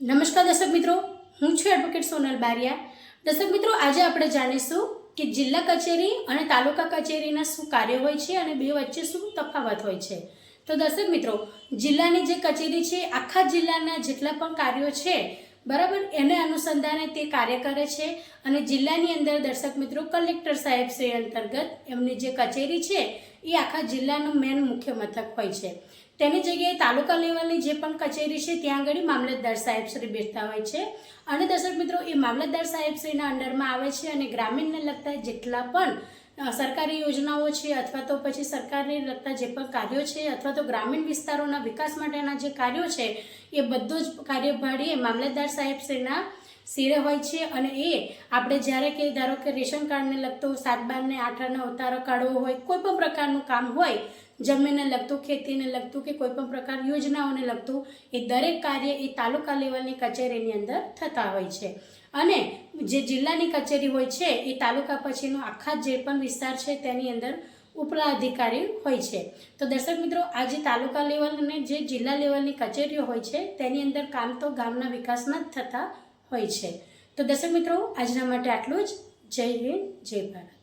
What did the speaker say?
નમસ્કાર દર્શક મિત્રો, હું છું એડવોકેટ સોનલ બારિયા. દર્શક મિત્રો, આજે આપણે જાણીશું કે જિલ્લા કચેરી અને તાલુકા કચેરીના શું કાર્ય હોય છે અને બે વચ્ચે શું તફાવત હોય છે. તો દર્શક મિત્રો, જિલ્લાની જે કચેરી છે, આખા જિલ્લાના જેટલા પણ કાર્યો છે, બરાબર, એને અનુસંધાને તે કાર્ય કરે છે અને જિલ્લાની અંદર દર્શક મિત્રો, કલેક્ટર સાહેબ શ્રી અંતર્ગત એમની જે કચેરી છે એ આખા જિલ્લાનું મેન મુખ્ય મથક હોય છે. તેની જગ્યાએ તાલુકા લેવલની જે પણ કચેરી છે, ત્યાં આગળ મામલતદાર સાહેબ શ્રી બેઠતા હોય છે. અને દર્શક મિત્રો, એ મામલતદાર સાહેબ શ્રીના અંડરમાં આવે છે અને ગ્રામીણને લગતા જેટલા પણ સરકારી યોજનાઓ છે અથવા તો પછી સરકારને લગતા જે પણ કાર્યો છે અથવા તો ગ્રામીણ વિસ્તારોના વિકાસ માટેના જે કાર્યો છે, એ બધું જ કાર્યભારી એ મામલતદાર સાહેબ શ્રીના સિરે હોય છે અને એ આપણે જ્યારે કે ધારો કે રેશન કાર્ડને લગતો સાત બારને આઠને ઉતારો કાઢવો હોય, કોઈ પણ પ્રકારનું કામ હોય, જમીનને લગતું, ખેતીને લગતું કે કોઈ પણ પ્રકાર યોજનાઓને લગતું, એ દરેક કાર્ય એ તાલુકા લેવલની કચેરીની અંદર થતા હોય છે. અને જે જિલ્લાની કચેરી હોય છે, એ તાલુકા પછીનો આખા જે પણ વિસ્તાર છે, તેની અંદર ઉપલા અધિકારી હોય છે. તો દર્શક મિત્રો, આ જે તાલુકા લેવલ અને જે જિલ્લા લેવલની કચેરીઓ હોય છે, તેની અંદર કામ તો ગામના વિકાસના જ થતા હોય છે. તો દર્શક મિત્રો આજના માટે આટલું જ. જય હિન્દ જય ભારત.